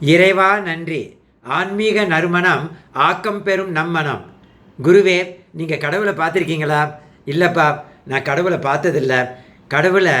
இறைவா நன்றி. ஆன்மீக நறுமணம் ஆக்கம் பெறும் நம்மனம். குருவே நீங்கள் கடவுளை பார்த்துருக்கீங்களா? இல்லைப்பா நான் கடவுளை பார்த்ததில்ல. கடவுளை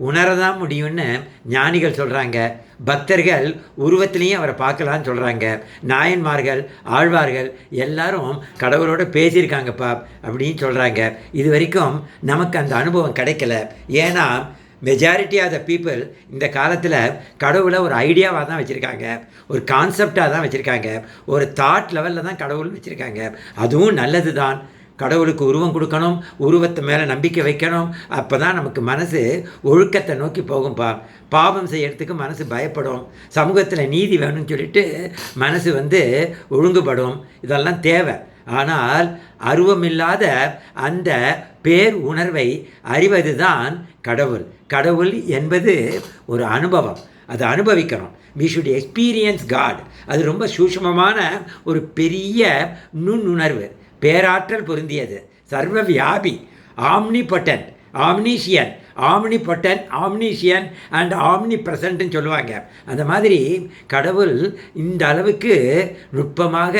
உணரதான் முடியும்னு ஞானிகள் சொல்கிறாங்க பக்தர்கள் உருவத்திலையும் அவரை பார்க்கலான்னு சொல்கிறாங்க நாயன்மார்கள் ஆழ்வார்கள் எல்லாரும் கடவுளோட பேசியிருக்காங்கப்பா அப்படின்னு சொல்கிறாங்க இது வரைக்கும் நமக்கு அந்த அனுபவம் கிடைக்கல. ஏன்னா மெஜாரிட்டி ஆஃப் த பீப்புள் இந்த காலத்தில் கடவுளை ஒரு ஐடியாவாக தான் வச்சுருக்காங்க. ஒரு கான்செப்டாக தான் வச்சுருக்காங்க. ஒரு தாட் லெவலில் தான் கடவுள் வச்சுருக்காங்க. அதுவும் நல்லது தான் கடவுளுக்கு உருவம் கொடுக்கணும். உருவத்தை மேலே நம்பிக்கை வைக்கணும். அப்போ தான் நமக்கு மனசு ஒழுக்கத்தை நோக்கி போகும்பா. பாவம் செய்யறதுக்கு மனசு பயப்படும். சமூகத்தில் நீதி வேணும்னு சொல்லிட்டு மனசு வந்து ஒழுங்குபடும். இதெல்லாம் தேவை. ஆனால் அருவமில்லாத அந்த பேர் உணர்வை அறிவதுதான் கடவுள். கடவுள் என்பது ஒரு அனுபவம். அதை அனுபவிக்கணும். வி ஷுட் எக்ஸ்பீரியன்ஸ் காட் அது ரொம்ப சூக்ஷ்மமான ஒரு பெரிய நுண்ணுணர்வு. பேராற்றல் பொருந்தியது. சர்வ வியாபி. Omnipotent omniscient omnipotent omniscient and omni பிரசன்ட்னு சொல்லுவாங்க. அந்த மாதிரி கடவுள் இந்த அளவுக்கு நுட்பமாக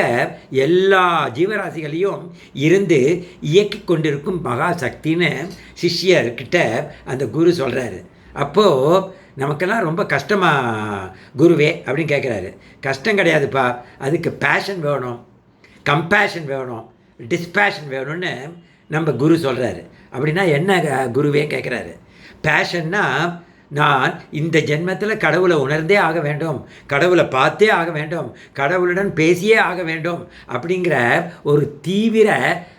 எல்லா ஜீவராசிகளையும் இருந்து இயக்கி கொண்டிருக்கும் மகா சக்தின்னு சிஷ்யர்கிட்ட அந்த குரு சொல்கிறாரு அப்போது நமக்கெல்லாம் ரொம்ப கஷ்டமா குருவே அப்படின்னு கேட்குறாரு கஷ்டம் கிடையாதுப்பா. அதுக்கு பேஷன் வேணும் கம்பேஷன் வேணும் டிஸ்பேஷன் வேணும்னு நம்ம குரு சொல்கிறாரு அப்படின்னா என்ன க- குருவே கேட்குறாரு பேஷன்னா நான் இந்த ஜென்மத்தில் கடவுளை உணர்ந்தே ஆக வேண்டும். கடவுளை பார்த்தே ஆக வேண்டும். கடவுளுடன் பேசியே ஆக வேண்டும் அப்படிங்கிற ஒரு தீவிர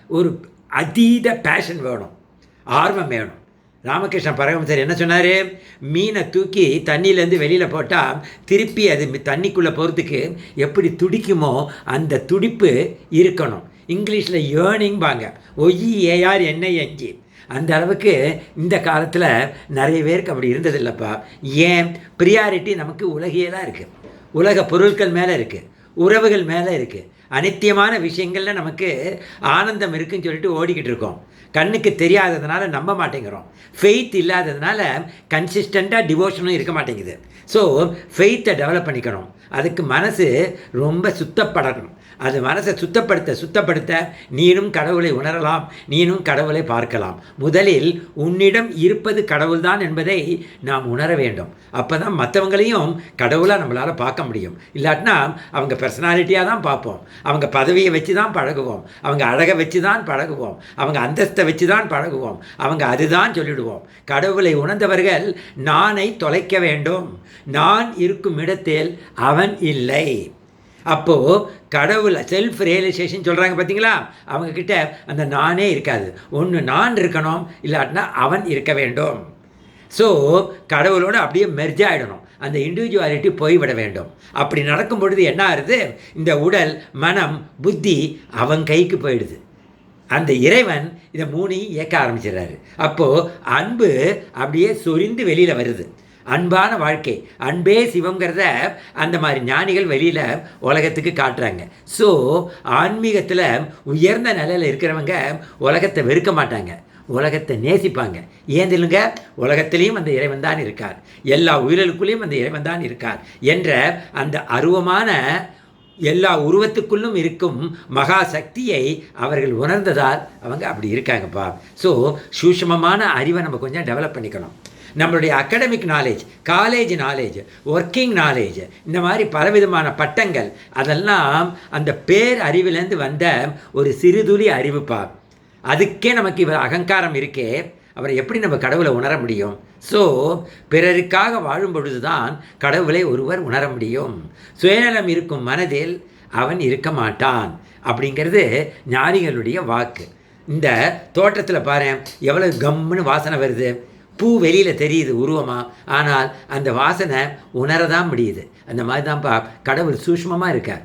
ஒரு அதீத பேஷன் வேணும். ஆர்வம் வேணும். ராமகிருஷ்ண பரமஹம்சர் என்ன சொன்னார்? மீனை தூக்கி தண்ணியிலேருந்து வெளியில் போட்டால் திருப்பி அது தண்ணிக்குள்ளே போகிறதுக்கு எப்படி துடிக்குமோ அந்த துடிப்பு இருக்கணும். இங்கிலீஷில் ஏர்னிங்பாங்க ஒய் ஏஆர் என்ஐஎன்ஜி அந்த அளவுக்கு இந்த காலத்தில் நிறைய பேருக்கு அப்படி இருந்ததில்லப்பா. ஏன்? ப்ரியாரிட்டி நமக்கு உலகியலாக இருக்குது உலக பொருட்கள் மேலே இருக்குது உறவுகள் மேலே இருக்குது அனித்தியமான விஷயங்களில் நமக்கு ஆனந்தம் இருக்குன்னு சொல்லிட்டு ஓடிக்கிட்டு இருக்கோம். கண்ணுக்கு தெரியாததுனால நம்ப மாட்டேங்கிறோம். ஃபெய்த் இல்லாததுனால கன்சிஸ்டண்ட்டாக டிவோஷனும் இருக்க மாட்டேங்குது. ஸோ ஃபெய்த்தை டெவலப் பண்ணிக்கணும். அதுக்கு மனசு ரொம்ப சுத்தப்படணும். அது மனசை சுத்தப்படுத்த சுத்தப்படுத்த நீனும் கடவுளை உணரலாம் நீனும் கடவுளை பார்க்கலாம். முதலில் உன்னிடம் இருப்பது கடவுள்தான் என்பதை நாம் உணர வேண்டும். அப்போ தான் மற்றவங்களையும் கடவுளாக நம்மளால் பார்க்க முடியும். இல்லாட்டினா அவங்க பர்சனாலிட்டியாக தான் பார்ப்போம். அவங்க பதவியை வச்சு தான் பழகுவோம். அவங்க அழகை வச்சு தான் பழகுவோம். அவங்க அந்தஸ்தை வச்சு தான் பழகுவோம். அவங்க அதுதான் சொல்லிடுவோம். கடவுளை உணர்ந்தவர்கள் நானை தொலைக்க வேண்டும். நான் இருக்கும் இடத்தில் அவன் இல்லை. அப்போது கடவுள் செல்ஃப் ரியலைசேஷன் சொல்கிறாங்க பார்த்தீங்களா அவங்கக்கிட்ட அந்த நானே இருக்காது. ஒன்று நான் இருக்கணும் இல்லாட்டினா அவன் இருக்க வேண்டும். ஸோ கடவுளோட அப்படியே மெர்ஜ் ஆகிடணும் அந்த இண்டிவிஜுவாலிட்டி போய்விட வேண்டும். அப்படி நடக்கும் பொழுது என்ன ஆகுது இந்த உடல் மனம் புத்தி அவன் கைக்கு போயிடுது. அந்த இறைவன் இதை மூணையும் இயக்க ஆரம்பிச்சிடுறாரு. அப்போது அன்பு அப்படியே சொரிந்து வெளியில் வருது. அன்பான வாழ்க்கை. அன்பே சிவங்கிறத அந்த மாதிரி ஞானிகள் வெளியில் உலகத்துக்கு காட்டுறாங்க. ஸோ ஆன்மீகத்தில் உயர்ந்த நிலையில் இருக்கிறவங்க உலகத்தை வெறுக்க மாட்டாங்க. உலகத்தை நேசிப்பாங்க. ஏன் தெரியுங்க? உலகத்திலையும் அந்த இறைவன் தான் இருக்கார். எல்லா உயிர்களுக்குள்ளேயும் அந்த இறைவன் தான் இருக்கார் என்ற அந்த அருவமான எல்லா உருவத்துக்குள்ளும் இருக்கும் மகா சக்தியை அவர்கள் உணர்ந்ததால் அவங்க அப்படி இருக்காங்கப்பா. ஸோ சூஷ்மமான அறிவை நம்ம கொஞ்சம் டெவலப் பண்ணிக்கணும். நம்மளுடைய academic knowledge college knowledge working knowledge இந்த மாதிரி பலவிதமான பட்டங்கள் அதெல்லாம் அந்த பேர் அறிவிலேருந்து வந்த ஒரு சிறுதுளி அறிவுப்பா அதுக்கே நமக்கு இவர் அகங்காரம் இருக்கே அவரை எப்படி நம்ம கடவுளை உணர முடியும்? ஸோ பிறருக்காக வாழும் பொழுதுதான் கடவுளை ஒருவர் உணர முடியும். சுயநலம் இருக்கும் மனதில் அவன் இருக்க மாட்டான் அப்படிங்கிறது ஞானிகளுடைய வாக்கு. இந்த தோட்டத்தில் பாரு எவ்வளோ கம்முன்னு வாசனை வருது? பூ வெளியில் தெரியுது உருவமாக ஆனால் அந்த வாசனை உணரதான் முடியுது. அந்த மாதிரி தான்ப்பா கடவுள் சூஷ்மமாக இருக்கார்.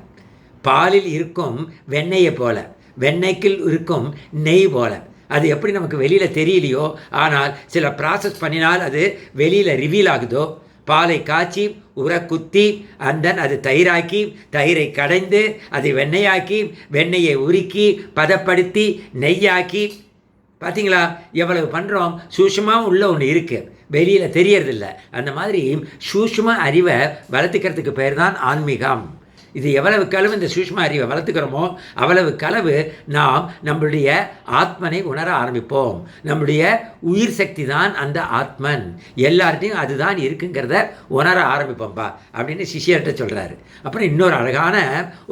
பாலில் இருக்கும் வெண்ணெயை போல வெண்ணெய்க்குள் இருக்கும் நெய் போல. அது எப்படி நமக்கு வெளியில் தெரியலையோ ஆனால் சில ப்ராசஸ் பண்ணினால் அது வெளியில் ரிவீல் ஆகுதோ? பாலை காய்ச்சி உர குத்தி அந்தன் அது தயிராக்கி தயிரை கடைந்து அதை வெண்ணெயாக்கி வெண்ணெயை உருக்கி பதப்படுத்தி நெய்யாக்கி பார்த்தீங்களா எவ்வளவு பண்ணுறோம் சூஷமாக உள்ள ஒன்று இருக்குது வெளியில் தெரியறதில்ல. அந்த மாதிரி சூஷ்ம அறிவை வளர்த்துக்கிறதுக்கு பேர் தான் ஆன்மீகம். இது எவ்வளவு களவு இந்த சூஷ்ம அறிவை வளர்த்துக்கிறோமோ அவ்வளவு களவு நாம் நம்மளுடைய ஆத்மனை உணர ஆரம்பிப்போம். நம்முடைய உயிர் சக்தி தான் அந்த ஆத்மன். எல்லார்ட்டையும் அதுதான் இருக்குங்கிறத உணர ஆரம்பிப்போம்ப்பா அப்படின்னு சிஷியர்கிட்ட சொல்கிறாரு அப்புறம் இன்னொரு அழகான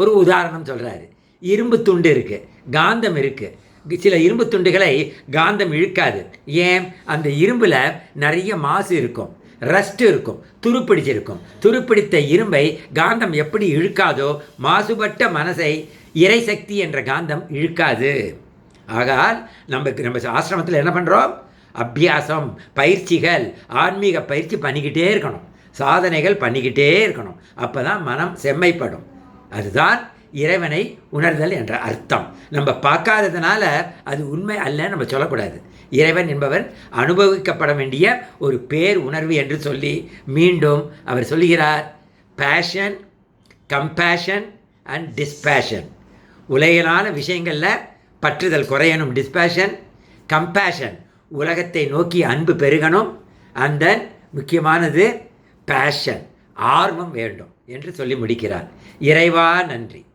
ஒரு உதாரணம் சொல்கிறாரு இரும்பு துண்டு இருக்குது காந்தம் இருக்குது சில இரும்பு துண்டுகளை காந்தம் இழுக்காது. ஏன்? அந்த இரும்பில் நிறைய மாசு இருக்கும். ரஸ்ட் இருக்கும். துருப்பிடிச்சிருக்கும் துருப்பிடித்த இரும்பை காந்தம் எப்படி இழுக்காதோ மாசுபட்ட மனசை இறைசக்தி என்ற காந்தம் இழுக்காது. ஆகால் நம்ம நம்ம ஆசிரமத்தில் என்ன பண்ணுறோம் அபியாசம் பயிற்சிகள் ஆன்மீக பயிற்சி பண்ணிக்கிட்டே இருக்கணும். சாதனைகள் பண்ணிக்கிட்டே இருக்கணும். அப்போ தான் மனம் செம்மைப்படும். அதுதான் இறைவனை உணர்தல் என்ற அர்த்தம். நம்ம பார்க்காததுனால அது உண்மை அல்ல நம்ம சொல்லக்கூடாது. இறைவன் என்பவன் அனுபவிக்கப்பட வேண்டிய ஒரு பேர் உணர்வு என்று சொல்லி மீண்டும் அவர் சொல்லுகிறார். பேஷன் கம்பேஷன் அண்ட் டிஸ்பேஷன் உலகிலான விஷயங்களில் பற்றுதல் குறையணும். டிஸ்பேஷன் கம்பேஷன் உலகத்தை நோக்கி அன்பு பெருகணும். அந்த முக்கியமானது பேஷன் ஆர்வம் வேண்டும் என்று சொல்லி முடிக்கிறார். இறைவா நன்றி.